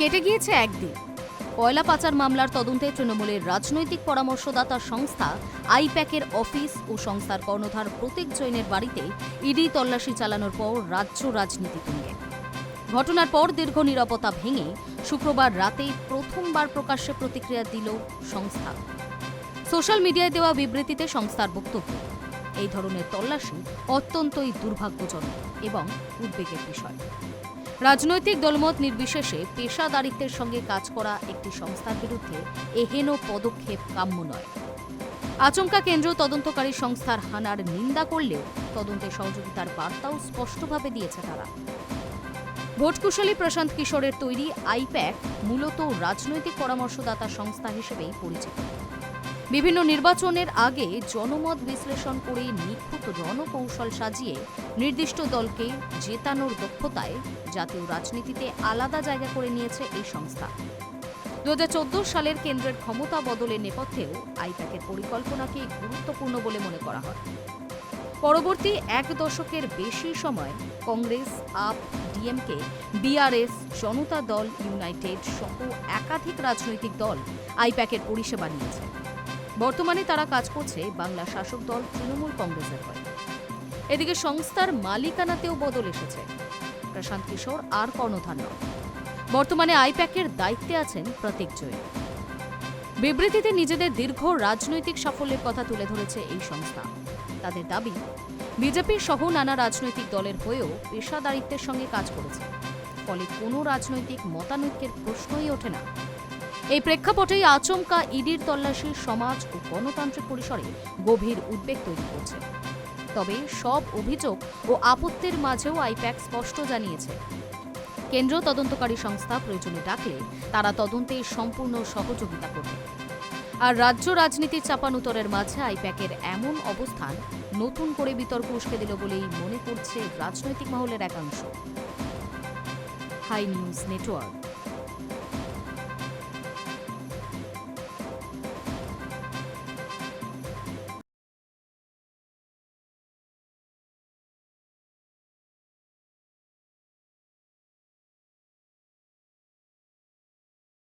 কেটে গিয়েছে একদিন। কয়লা পাচার মামলার তদন্তে তৃণমূলের রাজনৈতিক পরামর্শদাতা সংস্থা আইপ্যাকের অফিস ও সংস্থার কর্ণধার প্রতীক জৈনের বাড়িতে ইডি তল্লাশি চালানোর পর রাজ্য রাজনীতি তুঙ্গে ঘটনার পর দীর্ঘ নিরাপত্তা ভেঙে শুক্রবার রাতে প্রথমবার প্রকাশ্যে প্রতিক্রিয়া দিল সংস্থা। সোশ্যাল মিডিয়ায় দেওয়া বিবৃতিতে সংস্থার বক্তব্য, এই ধরনের তল্লাশি অত্যন্তই দুর্ভাগ্যজনক এবং উদ্বেগের বিষয়। রাজনৈতিক দলমত নির্বিশেষে পেশাদারিত্বের সঙ্গে কাজ করা একটি সংস্থার বিরুদ্ধে এহেন পদক্ষেপ কাম্য নয়। আচমকা কেন্দ্রীয় তদন্তকারী সংস্থার হানার নিন্দা করলেও তদন্তে সহযোগিতার বার্তাও স্পষ্টভাবে দিয়েছে তারা। ভোটকুশলী প্রশান্ত কিশোরের তৈরি আইপ্যাক মূলত রাজনৈতিক পরামর্শদাতা সংস্থা হিসেবেই পরিচিত। বিভিন্ন নির্বাচনের আগে জনমত বিশ্লেষণ করে নিখুঁত রণকৌশল সাজিয়ে নির্দিষ্ট দলকে জেতানোর দক্ষতায় জাতীয় রাজনীতিতে আলাদা জায়গা করে নিয়েছে এই সংস্থা। দু হাজার চোদ্দ সালের কেন্দ্রের ক্ষমতা বদলের নেপথ্যেও আইপ্যাকের পরিকল্পনাকে গুরুত্বপূর্ণ বলে মনে করা হয়। পরবর্তী এক দশকের বেশি সময় কংগ্রেস, আপ, ডিএমকে, বিআরএস, জনতা দল, ইউনাইটেড সহ একাধিক রাজনৈতিক দল আইপ্যাকের পরিষেবা নিয়েছে। বর্তমানে তারা কাজ করছে বাংলা শাসক দল তৃণমূল কংগ্রেসের হয়ে। এদিকে সংস্থার মালিকানাতেও বদল এসেছে। প্রশান্ত কিশোর আর কর্ণধার নন। বর্তমানে আইপ্যাকের দায়িত্বে আছেন প্রতীক জয় বিবৃতিতে নিজেদের দীর্ঘ রাজনৈতিক সাফল্যের কথা তুলে ধরেছে এই সংস্থা। তাদের দাবি, বিজেপি সহ নানা রাজনৈতিক দলের হয়েও পেশাদারিত্বের সঙ্গে কাজ করেছে। ফলে কোনো রাজনৈতিক মতানৈক্যের প্রশ্নই ওঠে না। এই প্রেক্ষাপটেই আচমকা ইডির তল্লাশি সমাজ ও গণতান্ত্রিক পরিসরে গভীর উদ্বেগ তৈরি করছে। তবে সব অভিযোগ ও আপত্তির মাঝেও আইপ্যাক স্পষ্ট জানিয়েছে। কেন্দ্র তদন্তকারী সংস্থা প্রয়োজনে ডাকলে তারা তদন্তে সম্পূর্ণ সহযোগিতা করবে। আর রাজ্য রাজনীতির চাপানুতরের মাঝে আইপ্যাকের এমন অবস্থান, নতুন করে বিতর্ক উস্কে দিল বলেই মনে করছে রাজনৈতিক মহলের একাংশ। Hi News network.